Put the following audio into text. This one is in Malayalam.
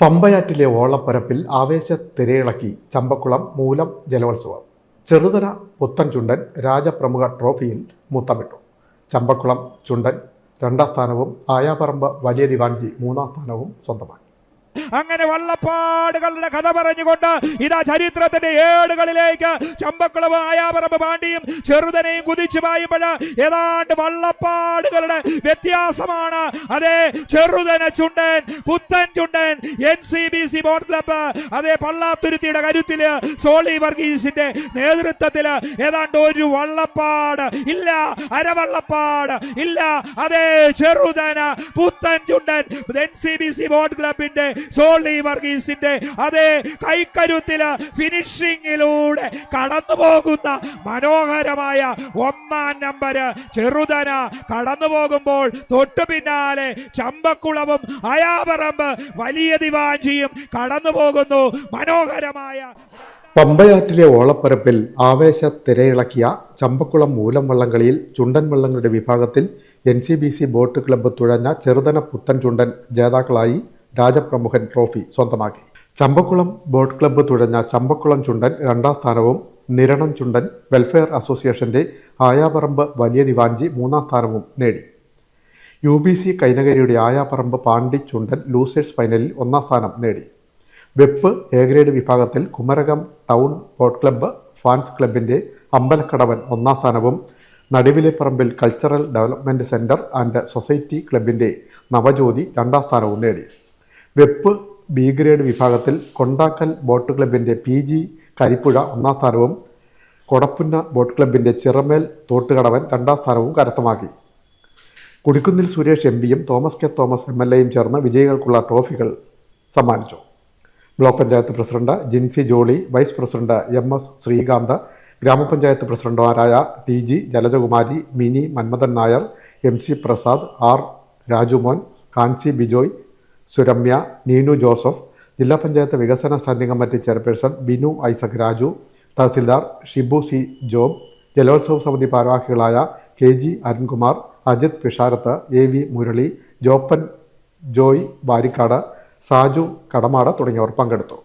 പമ്പയാറ്റിലെ ഓളപ്പരപ്പിൽ ആവേശ തിരയിളക്കി ചമ്പക്കുളം മൂലം ജലോത്സവം. ചെറുതര പുത്തൻ ചുണ്ടൻ രാജപ്രമുഖ ട്രോഫിയിൽ മുത്തമിട്ടു. ചമ്പക്കുളം ചുണ്ടൻ രണ്ടാം സ്ഥാനവും ആയാപറമ്പ് വലിയ ദിവാൻജി മൂന്നാം സ്ഥാനവും സ്വന്തമാക്കി. അങ്ങനെ വള്ളപ്പാടുകളുടെ കഥ പറഞ്ഞുകൊണ്ട് ഇതാ ചരിത്രത്തിന്റെ ഏടുകളിലേക്ക് ചമ്പക്കുളവും ആയാപറമ്പ് പാണ്ടിയും ചെറുതനെയും കുതിച്ചു പായുമ്പോൾ ഏതാണ്ട് വള്ളപ്പാടുകളുടെ വ്യത്യാസമാണ്. അതെ Cheruthana Chundan Puthan Chundan N C B C boat club അതെ പള്ളാത്തുരുത്തിയുടെ കരുത്തിൽ സോളി വർഗീസിന്റെ നേതൃത്വത്തിൽ ഏതാണ്ട് ഒരു വള്ളപ്പാട്. ഇല്ല അരവള്ളപ്പാട്. ഇല്ല അതെ Cheruthana Puthan Chundan N C B C boat ക്ലബിന്റെ സോളി വർഗീസിന്റെ അതേ കൈക്കരുത്തിൽ ഫിനിഷിങ്ങിലൂടെ കടന്നു പോകുന്ന മനോഹരമായ ഒന്നാം നമ്പർ ചെറുതന കടന്നു പോകുമ്പോൾ തൊട്ടു പിന്നാലെ ചമ്പക്കുളവും അയാപറമ്പ് വലിയ ദിവാഞ്ചിയും കടന്നു പോകുന്നു മനോഹരമായ പമ്പയാറ്റിലെ ഓളപ്പരപ്പിൽ ആവേശ തിരയിളക്കിയ ചമ്പക്കുളം മൂലം വള്ളംകളിയിൽ ചുണ്ടൻ വള്ളങ്ങളുടെ വിഭാഗത്തിൽ N C B C boat club തുഴഞ്ഞ Cheruthana പുത്തൻ ചുണ്ടൻ ജേതാക്കളായി രാജപ്രമുഖൻ ട്രോഫി സ്വന്തമാക്കി. ചമ്പക്കുളം ബോട്ട് ക്ലബ്ബ് തുഴഞ്ഞ ചമ്പക്കുളം ചുണ്ടൻ രണ്ടാം സ്ഥാനവും നിരണം ചുണ്ടൻ വെൽഫെയർ അസോസിയേഷന്റെ ആയാപറമ്പ് വലിയ ദിവാഞ്ചി മൂന്നാം സ്ഥാനവും നേടി. യു ബി സി കൈനകരിയുടെ ആയാപറമ്പ് പാണ്ടി ചുണ്ടൻ ലൂസേഴ്സ് ഫൈനലിൽ ഒന്നാം സ്ഥാനം നേടി. വെപ്പ് എ ഗ്രേഡ് വിഭാഗത്തിൽ Kumarakom town boat club fans ക്ലബിന്റെ അമ്പലക്കടവൻ ഒന്നാം സ്ഥാനവും Naduvileparambil cultural development centre and society ക്ലബിന്റെ നവജ്യോതി രണ്ടാം സ്ഥാനവും നേടി. വെപ്പ് ബി ഗ്രേഡ് വിഭാഗത്തിൽ കൊണ്ടാക്കൽ ബോട്ട് ക്ലബിന്റെ പി ജി കരിപ്പുഴ ഒന്നാം സ്ഥാനവും കൊടപ്പുന്ന ബോട്ട് ക്ലബിന്റെ ചിറമേൽ തോട്ടുകടവൻ രണ്ടാം സ്ഥാനവും കരസ്ഥമാക്കി. കുടിക്കുന്നിൽ സുരേഷ് എം പിയും Thomas K Thomas M L എയും ചേർന്ന് വിജയികൾക്കുള്ള ട്രോഫികൾ സമ്മാനിച്ചു. Block panchayat president Jincy Jolly vice president M S Sreekanth grama panchayat പ്രസിഡന്റുമാരായ T G Jalajakumari Mini Manmadhan Nair M C Prasad R Rajumon Kancy Bijoy Suramya Neenu Joseph Jilla panchayat വികസന standing committee chairperson Binu Isaac Raju tahsildar Shibu C Job ജലോത്സവ സമിതി ഭാരവാഹികളായ K G Arunkumar Ajith Pisharath A V Murali Joppan Joy Varikkad Saju Kadamad തുടങ്ങിയവർ പങ്കെടുത്തു.